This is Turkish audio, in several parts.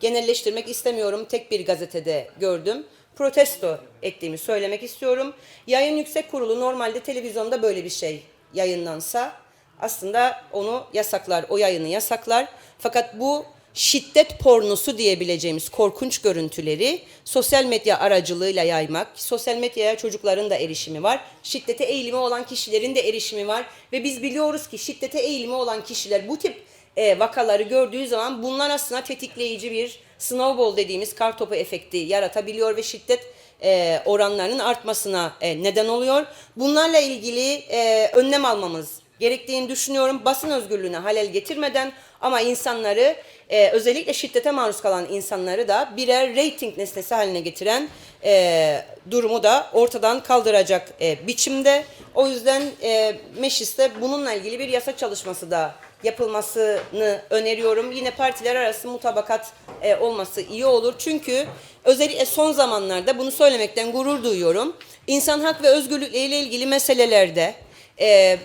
genelleştirmek istemiyorum. Tek bir gazetede gördüm. Protesto ettiğimi söylemek istiyorum. Yayın Yüksek Kurulu normalde televizyonda böyle bir şey yayınlansa aslında onu yasaklar, o yayını yasaklar. Fakat bu şiddet pornosu diyebileceğimiz korkunç görüntüleri sosyal medya aracılığıyla yaymak, sosyal medyaya çocukların da erişimi var, şiddete eğilimi olan kişilerin de erişimi var. Ve biz biliyoruz ki şiddete eğilimi olan kişiler bu tip e, vakaları gördüğü zaman bunlar aslında tetikleyici bir snowball dediğimiz kartopu efekti yaratabiliyor ve şiddet e, oranlarının artmasına e, neden oluyor. Bunlarla ilgili e, önlem almamız gerektiğini düşünüyorum. Basın özgürlüğüne halel getirmeden ama insanları e, özellikle şiddete maruz kalan insanları da birer rating nesnesi haline getiren e, durumu da ortadan kaldıracak e, biçimde. O yüzden e, mecliste bununla ilgili bir yasa çalışması da yapılmasını öneriyorum. Yine partiler arası mutabakat e, olması iyi olur. Çünkü özellikle son zamanlarda bunu söylemekten gurur duyuyorum. İnsan hak ve özgürlükleriyle ilgili meselelerde e,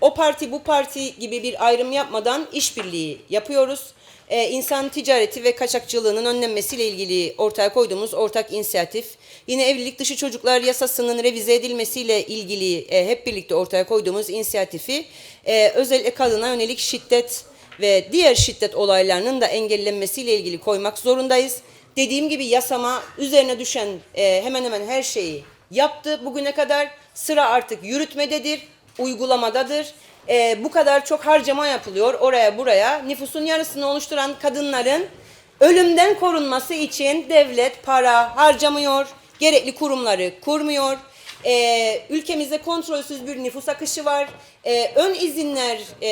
o parti bu parti gibi bir ayrım yapmadan işbirliği yapıyoruz. E, insan ticareti ve kaçakçılığının önlenmesiyle ilgili ortaya koyduğumuz ortak inisiyatif. Yine evlilik dışı çocuklar yasasının revize edilmesiyle ilgili e, hep birlikte ortaya koyduğumuz inisiyatifi e, özellikle kadına yönelik şiddet ve diğer şiddet olaylarının da engellenmesiyle ilgili koymak zorundayız. Dediğim gibi yasama üzerine düşen e, hemen hemen her şeyi yaptı bugüne kadar. Sıra artık yürütmededir, uygulamadadır. E, bu kadar çok harcama yapılıyor oraya buraya. Nüfusun yarısını oluşturan kadınların ölümden korunması için devlet para harcamıyor, gerekli kurumları kurmuyor. E, ülkemizde kontrolsüz bir nüfus akışı var. E, ön izinler e,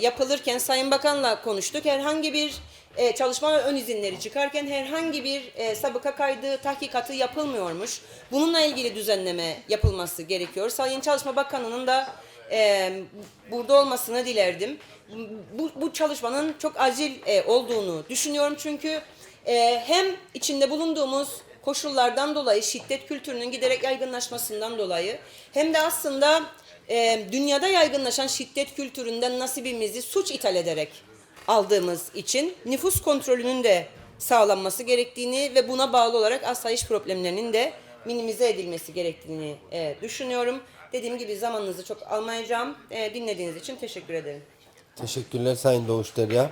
yapılırken Sayın Bakan'la konuştuk. Herhangi bir e, çalışma ön izinleri çıkarken herhangi bir e, sabıka kaydı, tahkikatı yapılmıyormuş. Bununla ilgili düzenleme yapılması gerekiyor. Sayın Çalışma Bakanı'nın da e, burada olmasını dilerdim. Bu, bu çalışmanın çok acil e, olduğunu düşünüyorum çünkü e, hem içinde bulunduğumuz koşullardan dolayı şiddet kültürünün giderek yaygınlaşmasından dolayı hem de aslında e, dünyada yaygınlaşan şiddet kültüründen nasibimizi suç ithal ederek aldığımız için nüfus kontrolünün de sağlanması gerektiğini ve buna bağlı olarak asayiş problemlerinin de minimize edilmesi gerektiğini e, düşünüyorum. Dediğim gibi zamanınızı çok almayacağım. E, dinlediğiniz için teşekkür ederim. Teşekkürler Sayın Doğuş Derya.